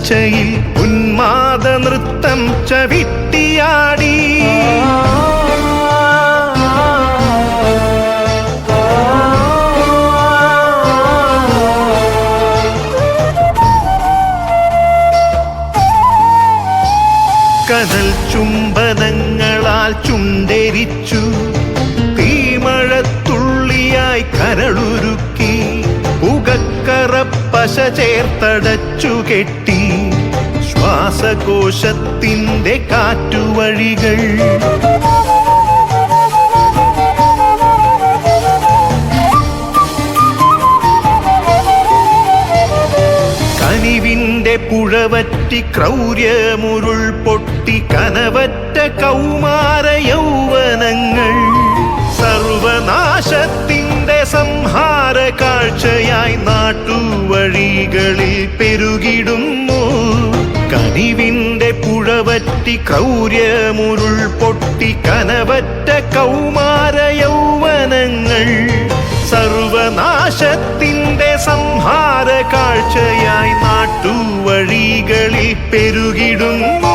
തുടർച്ചയിൽ ഉന്മാദ നൃത്തം ചവിട്ടിയാടി. കടൽ ചുംബനങ്ങളാൽ ചുണ്ടരിച്ചു തീമഴത്തുള്ളിയായി കരളുരുക്കി പശ ചേർത്തടച്ചു കെട്ടി. ശ്വാസകോശത്തിന്റെ കാറ്റുവഴികൾ. കനിവിന്റെ പുഴവറ്റി ക്രൗര്യമുരുൾ പൊട്ടി കനവറ്റ കൗമാര യൗവനങ്ങൾ. സർവനാശത്തിന്റെ സംഹാര കാഴ്ചയായി നാട്ടുവഴികളിൽ പെരുകിടുന്നു കനിവിന്റെ പുഴവറ്റി ക്രൗര്യമുരുൾ പൊട്ടി കനവറ്റ കൗമാര യൗവനങ്ങൾ. സർവനാശത്തിന്റെ സംഹാര കാഴ്ചയായി നാട്ടുവഴികളിൽ പെരുകിടുന്നു.